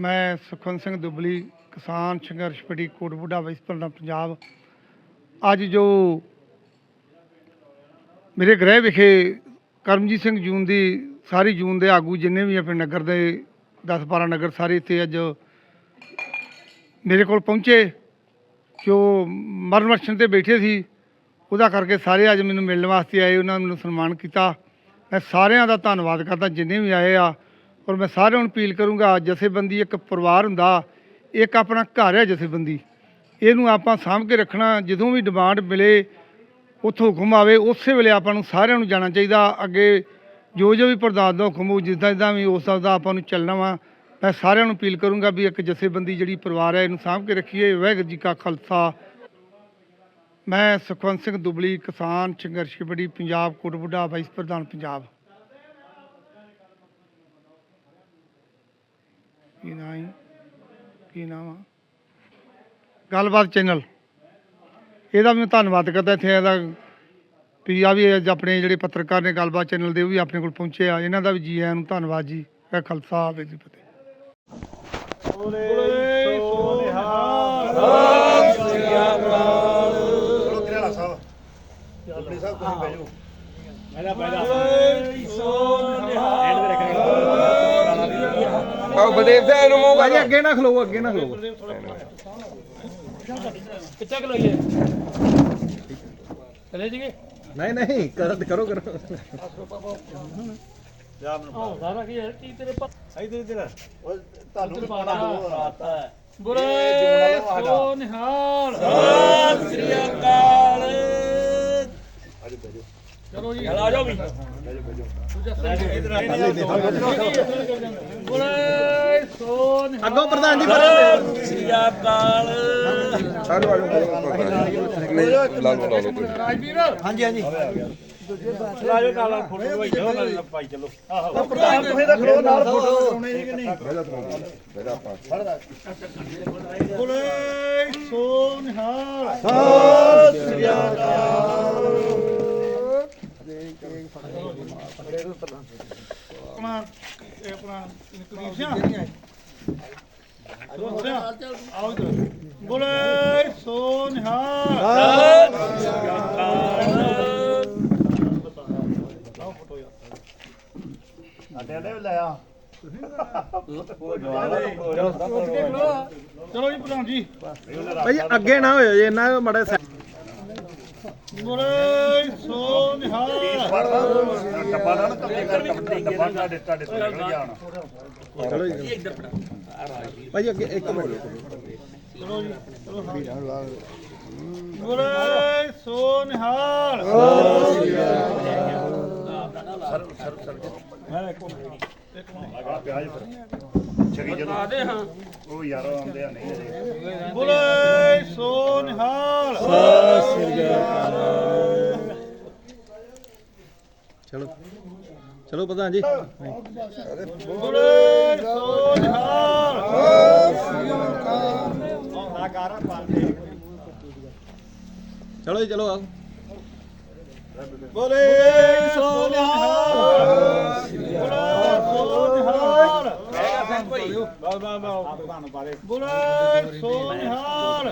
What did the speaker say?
ਮੈਂ ਸੁਖਵੰਤ ਸਿੰਘ ਦੁਬਲੀ, ਕਿਸਾਨ ਸੰਘਰਸ਼ ਕਮੇਟੀ ਕੋਟਬੁੱਢਾ ਵਾਈਸ ਪ੍ਰਧਾਨ ਪੰਜਾਬ। ਅੱਜ ਜੋ ਮੇਰੇ ਗ੍ਰਹਿ ਵਿਖੇ ਕਰਮਜੀਤ ਸਿੰਘ ਜੂਨ ਦੀ, ਸਾਰੀ ਜੂਨ ਦੇ ਆਗੂ ਜਿੰਨੇ ਵੀ ਆਪਣੇ ਨਗਰ ਦੇ 10 12 ਨਗਰ, ਸਾਰੇ ਇੱਥੇ ਅੱਜ ਮੇਰੇ ਕੋਲ ਪਹੁੰਚੇ। ਜੋ ਮਰਨ ਵਰਸ਼ਨ ਤੇ ਬੈਠੇ ਸੀ, ਉਹਦਾ ਕਰਕੇ ਸਾਰੇ ਅੱਜ ਮੈਨੂੰ ਮਿਲਣ ਵਾਸਤੇ ਆਏ, ਉਹਨਾਂ ਨੂੰ ਮੈਨੂੰ ਸਨਮਾਨ ਕੀਤਾ। ਮੈਂ ਸਾਰਿਆਂ ਦਾ ਧੰਨਵਾਦ ਕਰਦਾ, ਜਿੰਨੇ ਵੀ ਆਏ ਆ ਔਰ ਮੈਂ ਸਾਰਿਆਂ ਨੂੰ ਅਪੀਲ ਕਰੂੰਗਾ, ਜਥੇਬੰਦੀ ਇੱਕ ਪਰਿਵਾਰ ਹੁੰਦਾ, ਇੱਕ ਆਪਣਾ ਘਰ ਹੈ ਜਥੇਬੰਦੀ। ਇਹਨੂੰ ਆਪਾਂ ਸਾਂਭ ਕੇ ਰੱਖਣਾ, ਜਦੋਂ ਵੀ ਡਿਮਾਂਡ ਮਿਲੇ, ਉੱਥੋਂ ਹੁਕਮ ਆਵੇ, ਉਸੇ ਵੇਲੇ ਆਪਾਂ ਨੂੰ ਸਾਰਿਆਂ ਨੂੰ ਜਾਣਾ ਚਾਹੀਦਾ। ਅੱਗੇ ਜੋ ਜੋ ਵੀ ਪ੍ਰਧਾਨ ਦਾ ਹੁਕਮ ਹੋ, ਜਿੱਦਾਂ ਜਿੱਦਾਂ ਵੀ ਉਸ ਦਾ ਆਪਾਂ ਨੂੰ ਚੱਲਣਾ ਵਾ। ਮੈਂ ਸਾਰਿਆਂ ਨੂੰ ਅਪੀਲ ਕਰੂੰਗਾ ਵੀ ਇੱਕ ਜਥੇਬੰਦੀ ਜਿਹੜੀ ਪਰਿਵਾਰ ਹੈ, ਇਹਨੂੰ ਸਾਂਭ ਕੇ ਰੱਖੀਏ। ਵਾਹਿਗੁਰੂ ਜੀ ਕਾ ਖਾਲਸਾ। ਮੈਂ ਸੁਖਵੰਤ ਸਿੰਘ ਦੁਬਲੀ, ਕਿਸਾਨ ਸੰਘਰਸ਼ ਕਮੇਟੀ ਪੰਜਾਬ ਕੋਟਬੁੱਢਾ, ਵਾਈਸ ਪ੍ਰਧਾਨ ਪੰਜਾਬ। ਕੀ ਨਾਂ ਹੈ ਕੀ ਨਾਮ ਆ ਗੱਲਬਾਤ ਚੈਨਲ। ਇਹਦਾ ਵੀ ਮੈਂ ਧੰਨਵਾਦ ਕਰਦਾ ਇੱਥੇ ਇਹਦਾ ਵੀ ਆ ਵੀ ਅੱਜ ਆਪਣੇ ਜਿਹੜੇ ਪੱਤਰਕਾਰ ਨੇ ਗੱਲਬਾਤ ਚੈਨਲ ਦੇ ਉਹ ਵੀ ਆਪਣੇ ਕੋਲ ਪਹੁੰਚੇ ਆ। ਇਹਨਾਂ ਦਾ ਵੀ ਜੀ ਆਇਆਂ ਨੂੰ ਧੰਨਵਾਦ ਜੀ। ਇਹ ਖਾਲਸਾ ਵਾਹਿਗੁਰੂ ਜੀ ਫਤਿਹ। ਚਲੋ ਕਿਰਿਆਲਾ ਸਾਹਿਬ। ਆਪਣੇ ਸਾਹਿਬ ਤੁਸੀਂ ਬਹਿ ਜਾਓ। ਆਹ ਬਲਦੇਵ ਸਿੰਘ ਨੂੰ ਮੂੰਹ ਕਰ ਅੱਗੇ ਨਾ ਖਲੋ ਅੱਗੇ ਨਾ ਖਲੋ। ਕਿੱਥੇ ਖਲੋਈਏ ਚਲੇ ਜੀਗੇ ਨਹੀਂ ਨਹੀਂ ਕਰੋ ਕਰੋ ਕਰੋ। ਆਹ ਸਾਰਾ ਕੀ ਹੈ? ਕੀ ਤੇਰੇ ਪਾ ਤੁਹਾਨੂੰ ਵੀ ਪਾਣਾ ਦੋ ਰਾਤ ਹੈ। ਬੁਰੇ ਸੋ ਨਿਹਾਲ। ਸ੍ਰੀ ਅਕਾਲ। ਚਲੋ ਜੀ ਆ ਜਾਓ ਵੀ ਬੁਰੇ ਸੋ ਨਿਹਾਲ ਅੱਗੋਂ ਪ੍ਰਧਾਨ ਜੀ ਫਤਿਹ ਸ੍ਰੀ ਅਕਾਲ ਆਜੋ ਆਜੋ ਨਹੀਂ ਲਾ ਲਓ ਲਾ ਲਓ ਤੁਸੀਂ ਰਾਜਵੀਰ ਲਾਜੋ ਨਾਲ ਫੋਟੋ ਭਾਈ ਚਲੋ ਨਾਲ ਭਾਈ ਚਲੋ ਆਹੋ ਪ੍ਰਧਾਨ ਤੁਸੀਂ ਤਾਂ ਖੜੋ ਨਾਲ ਫੋਟੋ ਕਰਾਉਣੇ ਜੀ ਕਿ ਨਹੀਂ? ਬੇੜਾ ਆਪਾਂ ਬੋਲੇ ਸੋ ਨਿਹਾਲ ਆਪਣਾ ਇਹ ਆਪਣਾ ਕੁਲਦੀਪ ਸਿੰਘ ਆਓ ਇੱਧਰ। ਬੋਲੇ ਸੋ ਨਿਹਾਲ। ਅੱਡੇ ਅੱਡੇ ਵੀ ਲਾਇਆ ਚਲੋ ਜੀ ਪ੍ਰਧਾਨ ਜੀ। ਭਾਈ ਅੱਗੇ ਨਾ ਹੋਇਓ ਜੇ ਇਹਨਾਂ ਮੜਾ ਬੋਲੇ ਸੋ ਨਿਹਾਲ। ਕੱਪੜੇ ਡੱਬਾ ਤੁਹਾਡੇ ਤੁਹਾਡੇ ਤੋਂ ਨਿਕਲ ਗਿਆ ਹੁਣ। ਚਲੋ ਜੀ। ਭਾਈ ਅੱਗੇ ਇੱਕ ਮਿੰਟ। ਬੋਲੇ ਸੋ ਨਿਹਾਲ। ਆ ਪਿਆਜ ਫਿਰ ਛਕੀ ਚਲੋ ਆਦੇ ਹਾਂ। ਉਹ ਯਾਰ ਆਉਂਦੇ ਆ ਨਹੀਂ ਅਜੇ ਬੋਲੇ ਸੋ ਨਿਹਾਲ। ਚਲੋ ਚਲੋ ਪ੍ਰਧਾਨ ਜੀ। ਬੋਲੇ ਸੋ ਨਿਹਾਲ ਚਲੋ ਜੀ, ਚਲੋ ਆਓ। ਬੋਲੇ ਸੋ ਨਿਹਾਲ ਬੋਲੇ ਸੋ ਨਿਹਾਲ ਬੋਲੇ ਸੋ ਨਿਹਾਲ